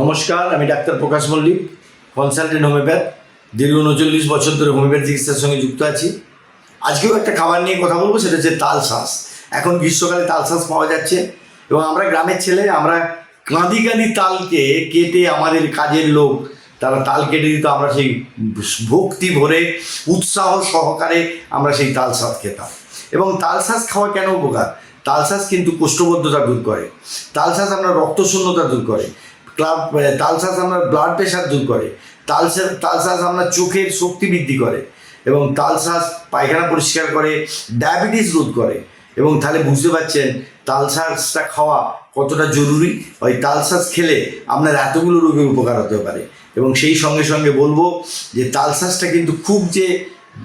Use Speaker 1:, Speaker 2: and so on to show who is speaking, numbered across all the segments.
Speaker 1: নমস্কার, আমি doctor Prakash Mallick consultant homeopath দীর্ঘ উনচল্লিশ বছর ধরে হোমিওপ্যাথ চিকিৎসার সঙ্গে যুক্ত আছি। আজকেও একটা খাবার নিয়ে কথা বলব, সেটা হচ্ছে তাল শ্বাস এখন গ্রীষ্মকালে তাল শ্বাস পাওয়া যাচ্ছে এবং আমরা গ্রামের ছেলে, আমরা কাঁদি কাঁদি তালকে কেটে আমাদের কাজের লোক, তারা তাল কেটে দিত, আমরা সেই ভক্তি ভরে, উৎসাহ সহকারে আমরা সেই তাল শ্বাস খেতাম। এবং তাল শ্বাস খাওয়া কেন উপকার? তাল শ্বাস কিন্তু কোষ্ঠবদ্ধতা দূর করে। তাল শ্বাস আমরা রক্তশূন্যতা দূর করে। ক্লাব তাল শ্বাস আমরা ব্লাড প্রেশার দূর করে। তাল শ্বাস তাল শ্বাস আমরা চোখের শক্তি বৃদ্ধি করে এবং তাল শ্বাস পায়খানা পরিষ্কার করে ডায়াবেটিস রোধ করে। এবং তাহলে বুঝতে পারছেন তাল শ্বাসটা খাওয়া কতটা জরুরি? ওই তাল শ্বাস খেলে আপনার এতগুলো রোগের উপকার হতে পারে। এবং সেই সঙ্গে সঙ্গে বলব যে তাল শ্বাসটা কিন্তু খুব যে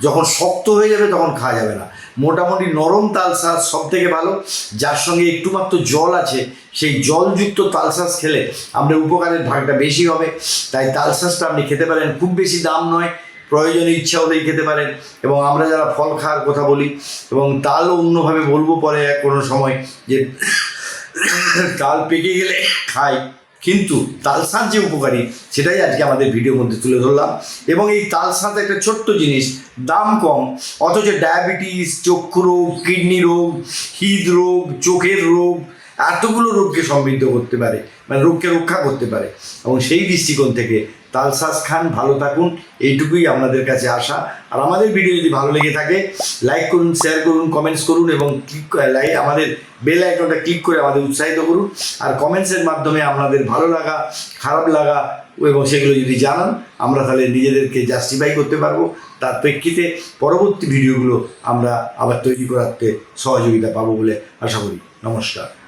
Speaker 1: যখন শক্ত হয়ে যাবে তখন খাওয়া যাবে না। মোটামুটি নরম তাল শ্বাস সব থেকে ভালো। যার সঙ্গে একটু মাত্র জল আছে, সেই জলযুক্ত তাল শ্বাস খেলে আপনার উপকারের ভাগটা বেশি হবে। তাই তাল শ্বাসটা আপনি খেতে পারেন। খুব বেশি দাম নয়, প্রয়োজনে ইচ্ছা হলেই খেতে পারেন। এবং আমরা যারা ফল খাওয়ার কথা বলি, এবং তালও অন্যভাবে বলব পরে এক কোনো সময় যে, তাল পেকে গেলে খাই। কিন্তু তালসাঁত যে উপকারী, সেটাই আজকে আমাদের ভিডিওর মধ্যে তুলে ধরলাম। এবং এই তালসাঁত একটা ছোট্ট জিনিস, দাম কম, অথচ ডায়াবেটিস চক্ষু রোগ কিডনি রোগ হৃদরোগ চোখের রোগ এতগুলো রোগকে সমৃদ্ধ করতে পারে মানে রোগকে রক্ষা করতে পারে। এবং সেই দৃষ্টিকোণ থেকে তালসাস খান, ভালো থাকুন, এইটুকুই আপনাদের কাছে আসা আর আমাদের ভিডিও যদি ভালো লেগে থাকে লাইক করুন শেয়ার করুন কমেন্টস করুন এবং ক্লিক লাইক আমাদের বেল আইকনটা ক্লিক করে আমাদের উৎসাহিত করুন। আর কমেন্টসের মাধ্যমে আপনাদের ভালো লাগা, খারাপ লাগা এবং সেগুলো যদি জানান, আমরা তাহলে নিজেদেরকে জাস্টিফাই করতে পারব। তার প্রেক্ষিতে পরবর্তী ভিডিওগুলো আমরা আবার তৈরি করাতে সহযোগিতা পাবো বলে আশা করি। নমস্কার।